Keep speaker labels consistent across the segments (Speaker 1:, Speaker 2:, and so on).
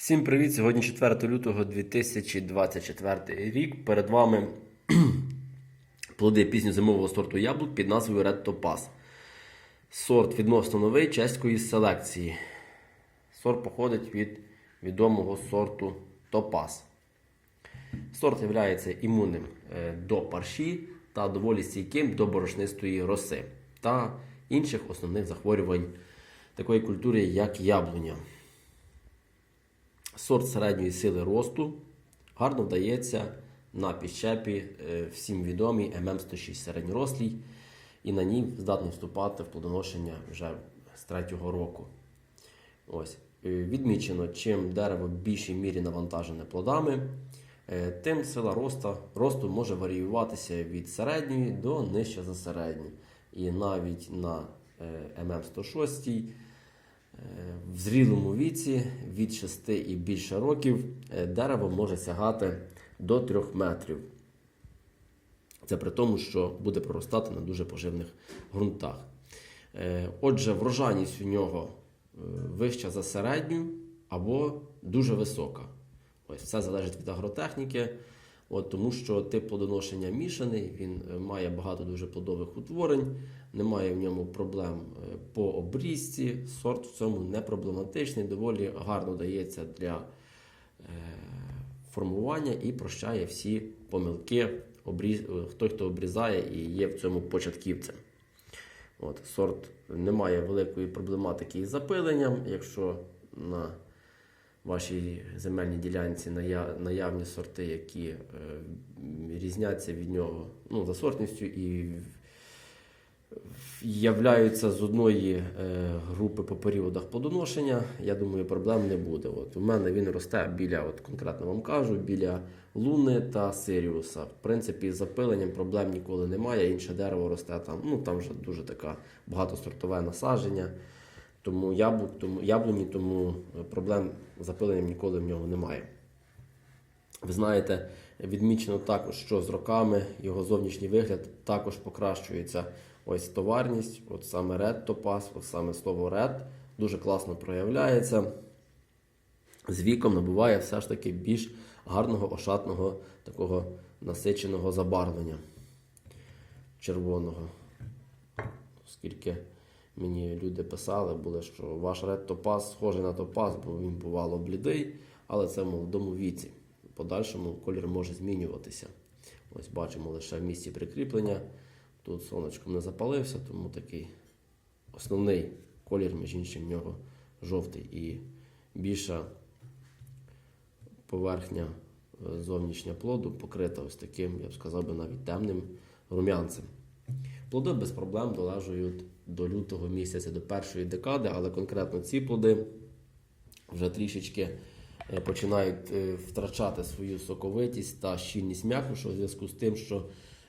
Speaker 1: Всім привіт! Сьогодні 4 лютого 2024 рік. Перед вами плоди пізньозимового сорту яблук під назвою Red Topaz. Сорт відносно новий чеської селекції. Сорт походить від відомого сорту Topaz. Сорт є імунним е, до парші та доволі стійким до борошнистої роси та інших основних захворювань такої культури, як яблуня. Сорт середньої сили росту гарно вдається на підщепі е, всім відомій ММ106 середньорослій, і на ній здатний вступати в плодоношення вже з третього року. Ось. Е, Відмічено, чим дерево в більшій мірі навантажене плодами, е, тим сила росту, росту може варіюватися від середньої до нижче за середню. І навіть на е, ММ106 в зрілому віці від 6 і більше років е, дерево може сягати до 3 метрів. Це при тому, що буде проростати на дуже поживних ґрунтах. Е, Отже, врожайність у нього е, вища за середню або дуже висока. Ось все залежить від агротехніки, от, тому що тип плодоношення мішаний, він е, має багато дуже плодових утворень, немає в ньому проблем е, по обрізці. Сорт в цьому не проблематичний, доволі гарно дається для е, формування і прощає всі помилки, обріз... той, хто обрізає і є в цьому початківцем. От, сорт не має великої проблематики із запиленням. Якщо на вашій земельній ділянці наявні сорти, які е, різняться від нього ну, за сортністю і являються з одної е, групи по періодах плодоношення, я думаю, проблем не буде. От, у мене він росте біля, от конкретно вам кажу, біля луни та сиріуса. В принципі, з запиленням проблем ніколи немає. Інше дерево росте там. Ну там вже дуже така багатосортове насадження. Тому яблук, тому яблуні, тому е, проблем з запиленням ніколи в нього немає. Ви знаєте, відмічено також, що з роками його зовнішній вигляд також покращується. Ось товарність, от саме Red Topaz, от саме слово Red дуже класно проявляється. З віком набуває все ж таки більш гарного, ошатного, такого насиченого забарвлення червоного. Оскільки мені люди писали, були, що ваш Red Topaz схожий на топаз, бо він бувало блідий, але це в молодому віці. В подальшому колір може змінюватися. Ось бачимо лише в місці прикріплення. Тут сонечком не запалився, тому такий основний колір, між іншим, в нього жовтий і більша поверхня е, зовнішня плоду покрита ось таким, я б сказав би, навіть темним рум'янцем. Плоди без проблем долежують до лютого місяця, до першої декади, але конкретно ці плоди вже трішечки е, починають е, втрачати свою соковитість та щільність м'якушу у зв'язку з тим, що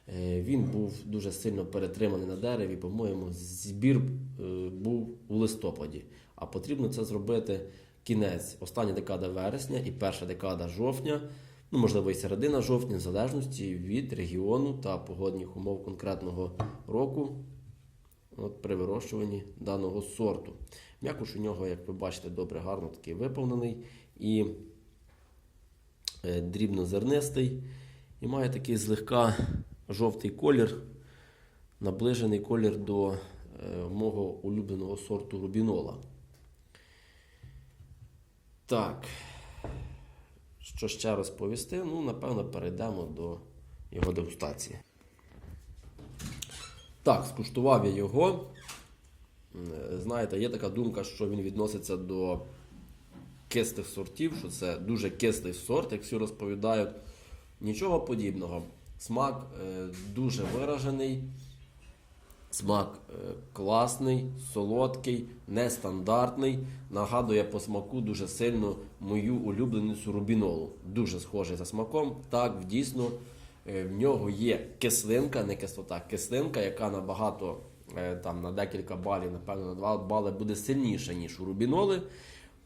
Speaker 1: е, він був дуже сильно перетриманий на дереві. По-моєму, збір був у листопаді. А потрібно це зробити кінець, остання декада вересня і перша декада жовтня, ну можливо, і середина жовтня, в залежності від регіону та погодних умов конкретного року. От при вирощуванні даного сорту. М'якуш у нього, як ви бачите, добре, гарно такий виповнений і е, дрібнозернистий. І має такий злегка жовтий колір, наближений колір до е, мого улюбленого сорту рубінола. Так, що ще розповісти? Ну, напевно, перейдемо до його дегустації. Так, скуштував я його. Знаєте, є така думка, що він відноситься до кислих сортів, що це дуже кислий сорт, як всі розповідають. Нічого подібного. Смак е, дуже виражений. Смак е, класний, солодкий, нестандартний. Нагадує по смаку дуже сильно мою улюбленицю рубінолу. Дуже схожий за смаком. Так, дійсно, е, в нього є кислинка, не кислота, кислинка, яка набагато е, там на декілька балів, напевно, на 2 бали буде сильніша, ніж у рубіноли.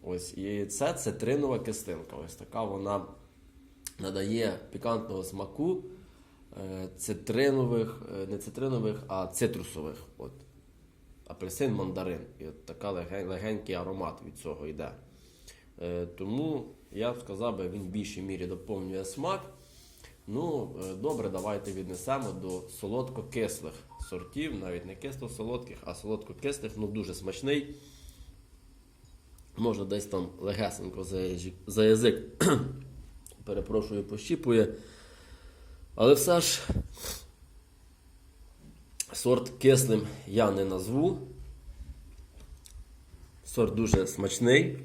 Speaker 1: Ось, і це цитринова кислинка. Ось така вона надає пікантного смаку цитринових, е, не цитринових, а цитрусових. От. Апельсин, мандарин. І от така леген- легенький аромат від цього йде. Е, Тому я б сказав би, він в більшій мірі доповнює смак. Ну, е, добре, давайте віднесемо до солодко-кислих сортів, навіть не кисло-солодких, а солодко-кислих, ну дуже смачний. Може, десь там легесенько за язик перепрошую, пощіпує. Але все ж сорт кислим я не назву. Сорт дуже смачний.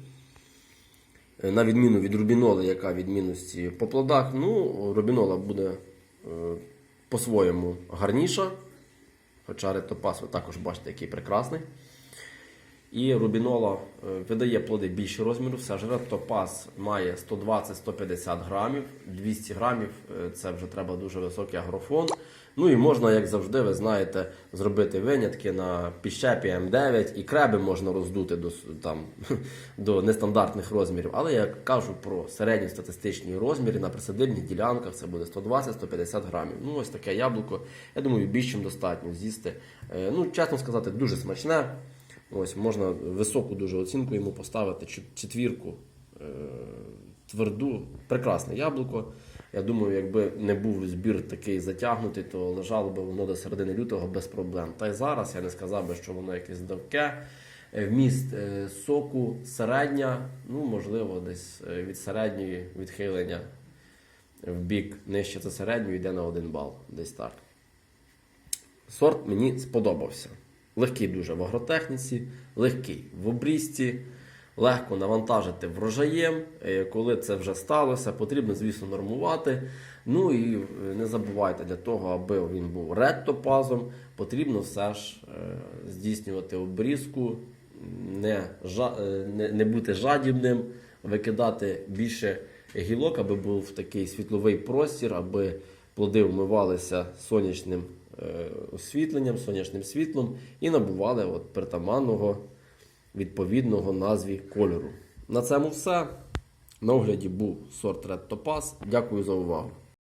Speaker 1: Е, На відміну від рубіноли, яка відмінності по плодах, ну, рубінола буде е, по-своєму гарніша. Хоча ретопас ви також бачите, який прекрасний. І рубінола е, видає плоди більшого розміру. Все ж ретопас має 120-150 грамів, 200 грамів е, це вже треба дуже високий агрофон. Ну і можна, як завжди, ви знаєте, зробити винятки на піщепі М9 і креби можна роздути до, там, до нестандартних розмірів. Але я кажу про середні статистичні розміри на присадибних ділянках це буде 120-150 грамів. Ну, ось таке яблуко. Я думаю, більш чим достатньо з'їсти. Е, Ну, чесно сказати, дуже смачне. Ось можна високу дуже оцінку йому поставити, четвірку е, тверду, прекрасне яблуко. Я думаю, якби не був збір такий затягнутий, то лежало би воно до середини лютого без проблем. Та й зараз я не сказав би, що воно якесь давке. Е, Вміст е, соку середня, ну можливо, десь е, від середньої відхилення в бік нижче за середню йде на 1 бал. Десь так. Сорт мені сподобався. Легкий дуже в агротехніці, легкий в обрізці, легко навантажити врожаєм. Е, Коли це вже сталося, потрібно, звісно, нормувати. Ну і е, не забувайте, для того, аби він був ректопазом, потрібно все ж е, здійснювати обрізку, не, не, не бути жадібним, викидати більше гілок, аби був такий світловий простір, аби плоди вмивалися сонячним освітленням, сонячним світлом і набували от притаманного відповідного назві кольору. На цьому все. На огляді був сорт Red Topaz. Дякую за увагу.